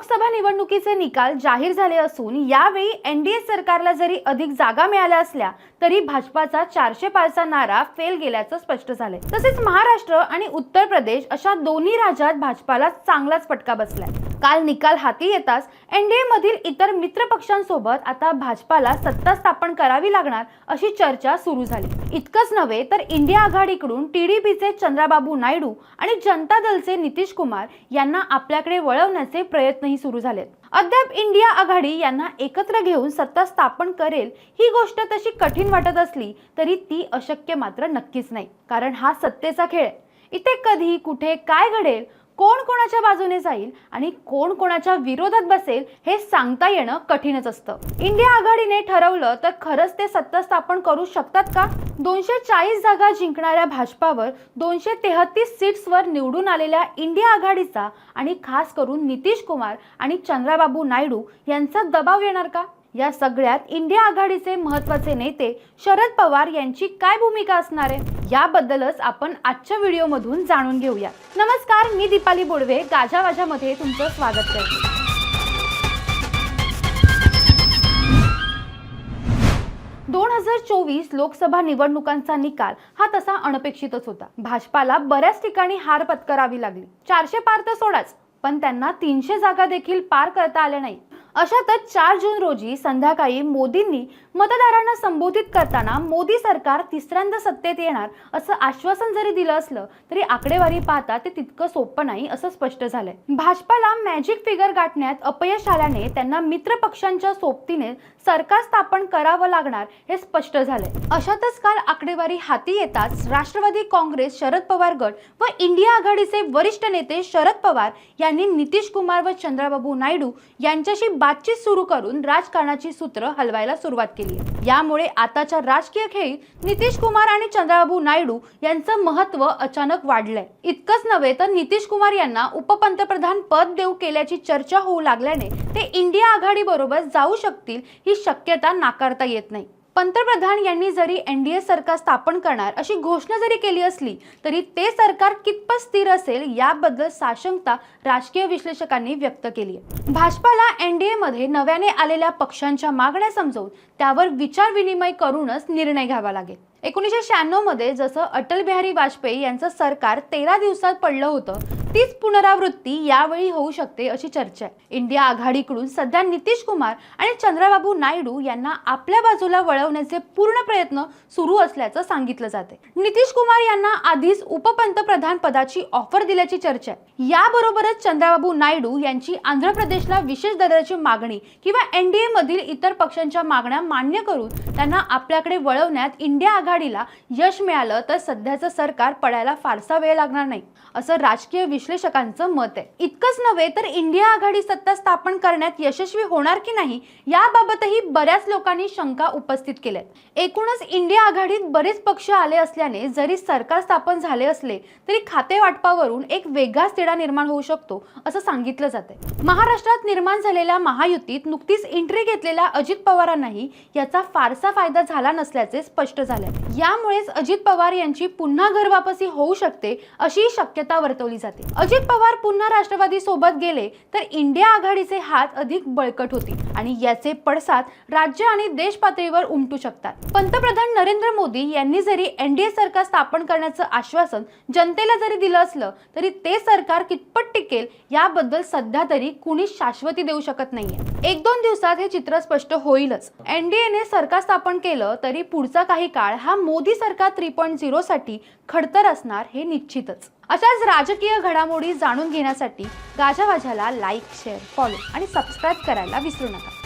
लोकसभा निवडणुकीचे निकाल जाहीर झाले असून यावेळी एनडीए सरकारला जरी अधिक जागा मिळाल्या असल्या तरी भाजपाचा चारशे पाचचा नारा फेल गेल्याचं स्पष्ट झालंय. तसेच महाराष्ट्र आणि उत्तर प्रदेश अशा दोन्ही राज्यात भाजपाला चांगलाच फटका बसलाय. काल निकाल हाती येताच एनडीएमधील इतर मित्र पक्षांसोबत आता भाजपाला सत्ता स्थापन करावी लागणार अशी चर्चा सुरू झाली. इतकंच नव्हे तर इंडिया आघाडीकडून टीडीपीचे चंद्राबाबू नायडू आणि जनता दलचे नितीश कुमार यांना आपल्याकडे वळवण्याचे प्रयत्नही सुरू झालेत. अद्याप इंडिया आघाडी यांना एकत्र घेऊन सत्ता स्थापन करेल ही गोष्ट तशी कठीण वाटत असली तरी ती अशक्य मात्र नक्कीच नाही कारण हा सत्तेचा खेळ आहे. इथे कधी कुठे काय घडेल कोण कोणाच्या बाजूने जाईल आणि कोण कोणाच्या विरोधात बसेल हे सांगता येणं कठीणच असतं. इंडिया आघाडीने ठरवलं तर खरंच ते सत्ता स्थापन करू शकतात का? दोनशे चाळीस जागा जिंकणाऱ्या भाजपावर दोनशे तेहतीस सीट्सवर निवडून आलेल्या इंडिया आघाडीचा आणि खास करून नितीश कुमार आणि चंद्राबाबू नायडू यांचा दबाव येणार का? या सगळ्यात इंडिया आघाडीचे महत्त्वाचे नेते शरद पवार यांची काय भूमिका असणार आहे? याबद्दलच आपण आजच्या व्हिडिओमधून जाणून घेऊया. नमस्कार मी दीपाली बोडवे. गाजावाजामध्ये तुमचं स्वागत करते. दोन हजार चोवीस लोकसभा निवडणुकांचा निकाल हा तसा अनपेक्षितच होता. भाजपाला बऱ्याच ठिकाणी हार पत्करावी लागली. चारशे पार तर सोडाच पण त्यांना तीनशे जागा देखील पार करता आल्या नाही अशातच चार जून रोजी संध्याकाळी मोदींनी मतदारांना संबोधित करताना मोदी सरकार तिसऱ्यांदा सत्तेत येणार असं आश्वासन जरी दिलं असलं तरी आकडेवारी पाहता ते तितकं सोपं नाही असं स्पष्ट झालंय. भाजपाला मॅजिक फिगर गाठण्यात अपयश आल्याने त्यांना मित्र पक्षांच्या सोबतीने सरकार स्थापन करावं लागणार हे स्पष्ट झालंय. अशातच काल आकडेवारी हाती येताच राष्ट्रवादी काँग्रेस शरद पवार गट व इंडिया आघाडीचे वरिष्ठ नेते शरद पवार यांनी नितीश कुमार व चंद्राबाबू नायडू यांच्याशी बातचीत सुरू करून राजकारणाची सूत्र हलवायला सुरुवात केली आहे. यामुळे आताच्या राजकीय खेळीत नितीश कुमार आणि चंद्राबाबू नायडू यांचं महत्त्व अचानक वाढलंय. इतकंच नव्हे तर नितीश कुमार यांना उपपंतप्रधान पद देऊ केल्याची चर्चा होऊ लागल्याने ते इंडिया आघाडी बरोबर जाऊ शकतील ही शक्यता नाकारता येत नाही. पंतप्रधान यांनी जरी एन डी ए सरकार स्थापन करणार अशी घोषणा जरी केली असली तरी ते सरकार कितपत स्थिर असेल याबद्दल साशंकता राजकीय विश्लेषकांनी व्यक्त केली आहे. भाजपाला डी मध्ये नव्याने आलेल्या पक्षांच्या मागण्या समजवून त्यावर विचार विनिमय करूनच निर्णय घ्यावा लागेल. एकोणीसशे शहाण्णवमध्ये जसं अटल बिहारी वाजपेयी यांचं सरकार तेरा दिवसात पडलं होतं तीच पुनरावृत्ती यावेळी होऊ शकते अशी चर्चा आहे. इंडिया आघाडीकडून सध्या नितीश कुमार आणि चंद्राबाबू नायडू यांना आपल्या बाजूला वळवण्याचे पूर्ण प्रयत्न सुरू असल्याचं सांगितलं जाते नितीश कुमार यांना आधीच उपपंतप्रधान पदाची ऑफर दिल्याची चर्चा आहे. याबरोबरच चंद्राबाबू नायडू यांची आंध्र प्रदेशला विशेष दर्जाची मागणी किंवा एनडीए मधील इतर पक्षांच्या मागण्या मान्य करून त्यांना आपल्याकडे वळवण्यात इंडिया आघाडीला यश मिळालं तर सध्याचं सरकार पडायला फारसा वेळ लागणार नाही. असं राजकीय विश्लेषकांचं मत आहे. इतकंच नव्हे तर इंडिया आघाडी सत्ता स्थापन करण्यात यशस्वी होणार की नाही याबाबतही बऱ्याच लोकांनी शंका उपस्थित केल्या एकूणच इंडिया आघाडीत बरेच पक्ष आले असल्याने जरी सरकार स्थापन झाले असले तरी खाते वाटपावरून एक वेगळाच तिढा निर्माण होऊ शकतो असं सांगितलं जाते महाराष्ट्रात निर्माण झालेल्या महायुतीत नुकतीच एंट्री घेतलेल्या अजित पवारांनाही याचा फारसा फायदा झाला नसल्याचे स्पष्ट झाले यामुळेच अजित पवार यांची पुन्हा घरवापसी होऊ शकते अशी शक्यता वर्तवली जाते. अजित पवार पुन्हा राष्ट्रवादी सोबत गेले तर इंडिया आघाडीचे हात अधिक बळकट होतील आणि याचे पडसाद राज्य आणि देश पातळीवर उमटू शकतात. पंतप्रधान नरेंद्र मोदी यांनी जरी एनडीए सरकार स्थापन करण्याचं आश्वासन जनतेला जरी दिलं असलं तरी ते सरकार कितपत टिकेल याबद्दल सध्या तरी कुणी शाश्वती देऊ शकत नाहीये. एक दोन दिवसात हे चित्र स्पष्ट होईलच. एनडीएने सरकार स्थापन केलं तरी पुढचा काही काळ हा मोदी सरकार थ्री पॉईंट झिरो साठी खडतर असणार हे निश्चितच. अशाच राजकीय घडामोडी जाणून घेण्यासाठी गाजावाजाला लाईक शेअर फॉलो आणि सबस्क्राईब करायला विसरू नका.